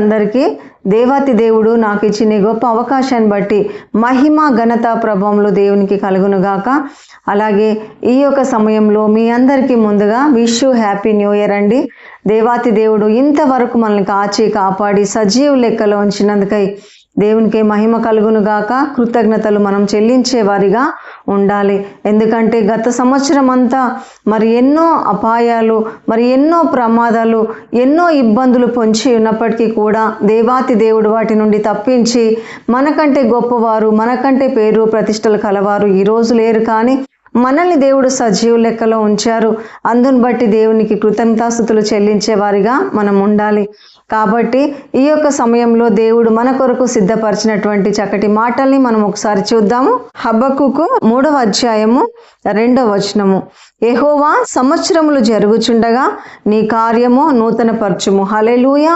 ప్రియులందరికీ దేవాతి దేవుడు నాకు ఇచ్చిన గొప్ప అవకాశాన్ని బట్టి మహిమ ఘనత ప్రభావంలో దేవునికి కలుగునుగాక. అలాగే ఈ యొక్క సమయంలో మీ అందరికీ ముందుగా విష్ హ్యాపీ న్యూ ఇయర్ అండి. దేవాతి దేవుడు ఇంతవరకు మనల్ని కాచి కాపాడి సజీవ లెక్కలో ఉంచినందుకై దేవునికి మహిమ కలుగును గాక. కృతజ్ఞతలు మనం చెల్లించే వారిగా ఉండాలి. ఎందుకంటే గత సంవత్సరం అంతా మరి ఎన్నో అపాయాలు మరి ఎన్నో ప్రమాదాలు ఎన్నో ఇబ్బందులు పొంచి ఉన్నప్పటికీ కూడా దేవాతి దేవుడు వాటి నుండి తప్పించి మనకంటే గొప్పవారు మనకంటే పేరు ప్రతిష్టలు కలవారు ఈ రోజు లేరు కానీ మనల్ని దేవుడు సజీవ లెక్కలో ఉంచారు. అందును బట్టి దేవునికి కృతజ్ఞతాస్థుతులు చెల్లించే వారిగా మనం ఉండాలి. కాబట్టి ఈ యొక్క సమయంలో దేవుడు మన కొరకు సిద్ధపరిచినటువంటి చక్కటి మాటల్ని మనం ఒకసారి చూద్దాము. హబ్బకుకు మూడవ అధ్యాయము రెండవ వచనము. ఎహోవా సంవత్సరములు జరుగుచుండగా నీ కార్యము నూతన పరచుము హలెలూయ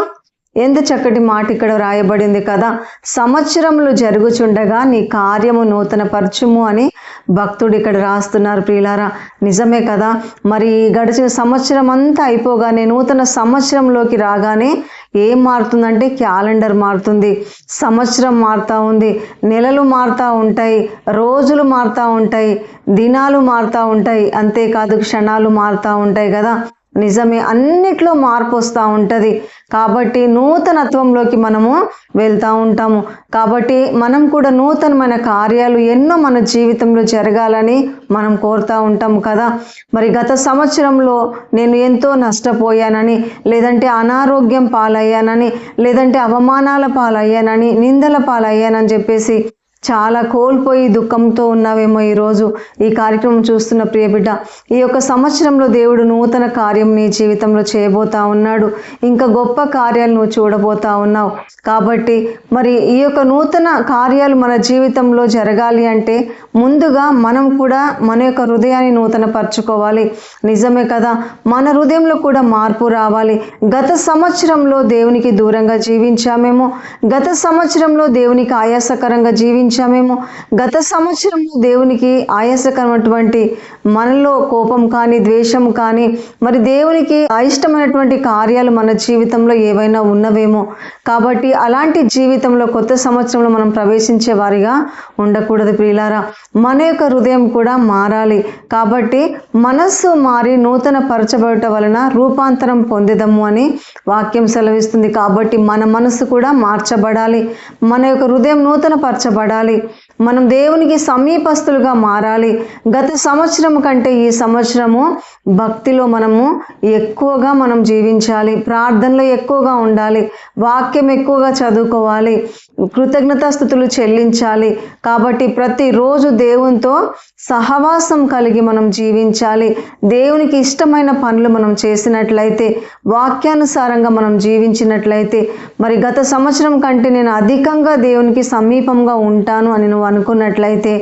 ఎంత చక్కటి మాట ఇక్కడ రాయబడింది కదా. సంవత్సరములు జరుగుచుండగా నీ కార్యము నూతన పరచుము అని భక్తుడు ఇక్కడ రాస్తున్నారు ప్రియులారా. నిజమే కదా. మరి గడిచిన సంవత్సరం అంతా అయిపోగానే నూతన సంవత్సరంలోకి రాగానే ఏం మారుతుందంటే క్యాలెండర్ మారుతుంది. సంవత్సరం మారుతూ ఉంది నెలలు మారుతూ ఉంటాయి రోజులు మారుతూ ఉంటాయి దినాలు మారుతూ ఉంటాయి అంతేకాదు క్షణాలు మారుతూ ఉంటాయి కదా. నిజమే అన్నిట్లో మార్పు వస్తూ ఉంటుంది. కాబట్టి నూతనత్వంలోకి మనము వెళ్తూ ఉంటాము. కాబట్టి మనం కూడా నూతనమైన కార్యాలు ఎన్నో మన జీవితంలో జరగాలని మనం కోరుతూ ఉంటాము కదా. మరి గత సంవత్సరంలో నేను ఎంతో నష్టపోయానని లేదంటే అనారోగ్యం పాలయ్యానని లేదంటే అవమానాల పాలయ్యానని నిందల పాలయ్యానని చెప్పేసి చాలా కోల్పోయి దుఃఖంతో ఉన్నావేమో ఈరోజు ఈ కార్యక్రమం చూస్తున్న ప్రియ బిడ్డ ఈ యొక్క సంవత్సరంలో దేవుడు నూతన కార్యం నీ జీవితంలో చేయబోతా ఉన్నాడు. ఇంకా గొప్ప కార్యాలు నువ్వు చూడబోతా ఉన్నావు. కాబట్టి మరి ఈ యొక్క నూతన కార్యాలు మన జీవితంలో జరగాలి అంటే ముందుగా మనం కూడా మన యొక్క హృదయాన్ని నూతన పరచుకోవాలి నిజమే కదా? మన హృదయంలో కూడా మార్పు రావాలి. గత సంవత్సరంలో దేవునికి దూరంగా జీవించామేమో. గత సంవత్సరంలో దేవునికి ఆయాసకరంగా జీవించామేమో గత సంవత్సరంలో దేవునికి ఆయాసకరమైనటువంటి మనలో కోపం కానీ ద్వేషం కానీ మరి దేవునికి అయిష్టమైనటువంటి కార్యాలు మన జీవితంలో ఏవైనా ఉన్నవేమో. కాబట్టి అలాంటి జీవితంలో కొత్త సంవత్సరంలో మనం ప్రవేశించే వారిగా ఉండకూడదు ప్రియులారా. మన యొక్క హృదయం కూడా మారాలి. కాబట్టి మనస్సు మారి నూతన పరచబడట వలన రూపాంతరం పొందేదము అని వాక్యం సెలవిస్తుంది. కాబట్టి మన మనస్సు కూడా మార్చబడాలి. మన యొక్క హృదయం నూతన పరచబడాలి ఉండాలి మనం దేవునికి సమీపస్తులుగా మారాలి. గత సంవత్సరం కంటే ఈ సంవత్సరము భక్తిలో మనము ఎక్కువగా మనం జీవించాలి. ప్రార్థనలో ఎక్కువగా ఉండాలి. వాక్యం ఎక్కువగా చదువుకోవాలి. కృతజ్ఞతాస్థుతులు చెల్లించాలి. కాబట్టి ప్రతిరోజు దేవునితో సహవాసం కలిగి మనం జీవించాలి. దేవునికి ఇష్టమైన పనులు మనం చేసినట్లయితే వాక్యానుసారంగా మనం జీవించినట్లయితే మరి గత సంవత్సరం కంటే నేను అధికంగా దేవునికి సమీపంగా ఉంటాను అని నువ్వు అనుకున్నట్లయితే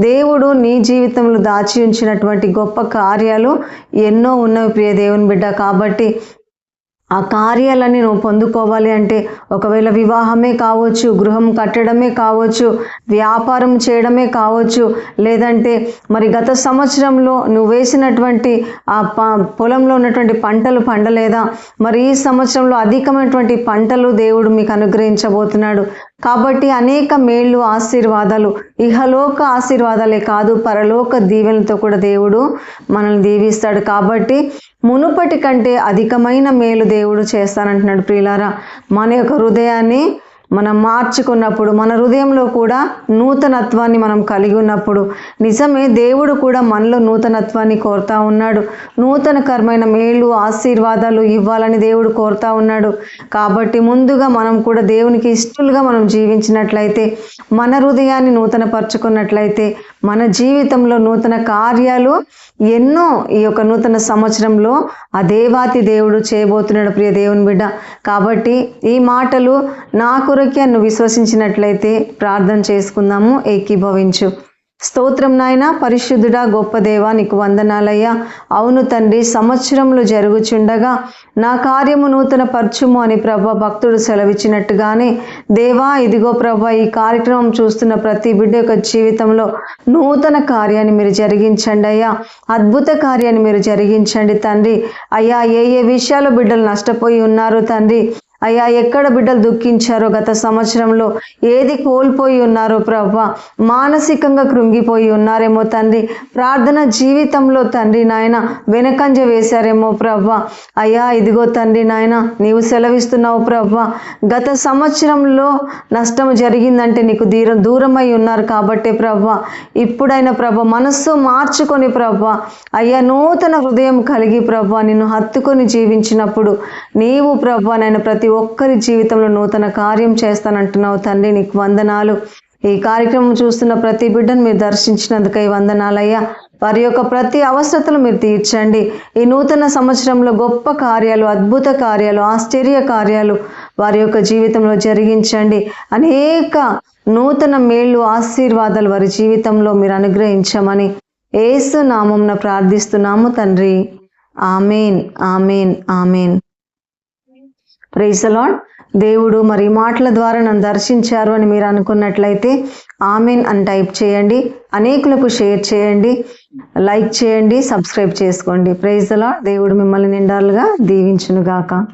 దేవుడు నీ జీవితంలో దాచి ఉంచినటువంటి గొప్ప కార్యాలు ఎన్నో ఉన్నవి ప్రియ దేవుని బిడ్డ. కాబట్టి ఆ కార్యాలన్నీ నువ్వు పొందుకోవాలి అంటే ఒకవేళ వివాహమే కావచ్చు గృహం కట్టడమే కావచ్చు వ్యాపారం చేయడమే కావచ్చు లేదంటే మరి గత సంవత్సరంలో నువ్వు వేసినటువంటి ఆ ప పొలంలో ఉన్నటువంటి పంటలు పండలేదా? మరి ఈ సంవత్సరంలో అధికమైనటువంటి పంటలు దేవుడు మీకు అనుగ్రహించబోతున్నాడు. కాబట్టి అనేక మేళ్ళు ఆశీర్వాదాలు ఇహలోక ఆశీర్వాదాలే కాదు పరలోక దీవెనలతో కూడా దేవుడు మనల్ని దీవిస్తాడు. కాబట్టి మునుపటి కంటే అధికమైన మేలు దేవుడు చేస్తానంటున్నాడు ప్రియులారా. మన యొక్క హృదయాన్ని మనం మార్చుకున్నప్పుడు మన హృదయంలో కూడా నూతనత్వాన్ని మనం కలిగి ఉన్నప్పుడు నిజమే దేవుడు కూడా మనలో నూతనత్వాన్ని కోరుతా ఉన్నాడు. నూతనకరమైన మేలు ఆశీర్వాదాలు ఇవ్వాలని దేవుడు కోరుతా ఉన్నాడు. కాబట్టి ముందుగా మనం కూడా దేవునికి ఇష్టలుగా మనం జీవించినట్లయితే మన హృదయాన్ని నూతనపరుచుకున్నట్లయితే మన జీవితంలో నూతన కార్యాలు ఎన్నో ఈ యొక్క నూతన సంవత్సరంలో ఆ దేవాతి దేవుడు చేయబోతున్నాడు ప్రియ దేవుని బిడ్డ. కాబట్టి ఈ మాటలు నాకు కొరకే నువ్వు విశ్వసించినట్లయితే ప్రార్థన చేసుకుందాము ఏకీభవించు. స్తోత్రం నాయన పరిశుద్ధుడా గొప్ప దేవా నీకు వందనాలయ్యా. అవును తండ్రి సంవత్సరంలో జరుగుచుండగా నా కార్యము నూతన పరచుము అని ప్రభ భక్తుడు సెలవిచ్చినట్టుగానే దేవా ఇదిగో ప్రభ ఈ కార్యక్రమం చూస్తున్న ప్రతి బిడ్డ యొక్క జీవితంలో నూతన కార్యాన్ని మీరు జరిగించండి అయ్యా. అద్భుత కార్యాన్ని మీరు జరిగించండి తండ్రి. అయ్యా ఏ ఏ విషయాలు బిడ్డలు నష్టపోయి ఉన్నారు తండ్రి? అయ్యా ఎక్కడ బిడ్డలు దుఃఖించారో గత సంవత్సరంలో? ఏది కోల్పోయి ఉన్నారో ప్రభా? మానసికంగా కృంగిపోయి ఉన్నారేమో తండ్రి. ప్రార్థన జీవితంలో తండ్రి నాయన వెనకంజ వేశారేమో ప్రభా. అయ్యా ఇదిగో తండ్రి నాయన నీవు సెలవిస్తున్నావు ప్రభా. గత సంవత్సరంలో నష్టం జరిగిందంటే నీకు దీరం దూరమై ఉన్నారు కాబట్టే ప్రభా. ఇప్పుడైనా ప్రభ మనస్సు మార్చుకొని ప్రభా. అయ్యా నూతన హృదయం కలిగి ప్రభా నిన్ను హత్తుకొని జీవించినప్పుడు నీవు ప్రభు నేను ప్రతి ఒక్కరి జీవితంలో నూతన కార్యం చేస్తానంటున్నావు తండ్రి నీకు వందనాలు. ఈ కార్యక్రమం చూస్తున్న ప్రతి బిడ్డను మీరు దర్శించినందుకై వందనాలయ్యా. వారి యొక్క ప్రతి అవసరతలు మీరు తీర్చండి. ఈ నూతన సంవత్సరంలో గొప్ప కార్యాలు అద్భుత కార్యాలు ఆశ్చర్య కార్యాలు వారి యొక్క జీవితంలో జరిగించండి. అనేక నూతన మేళ్ళు ఆశీర్వాదాలు వారి జీవితంలో మీరు అనుగ్రహించమని ఏసు నామంన ప్రార్థిస్తున్నాము తండ్రి. Amen amen amen. Praise the Lord దేవుడు మరి మాటల ద్వారా నన్ను దర్శించారు అని మీరు అనుకున్నట్లయితే ఆమెన్ అని టైప్ చేయండి. అనేకులకు షేర్ చేయండి. లైక్ చేయండి. సబ్స్క్రైబ్ చేసుకోండి. ప్రైజ్ దేవుడు మిమ్మల్ని నిండాలుగా దీవించునుగాక.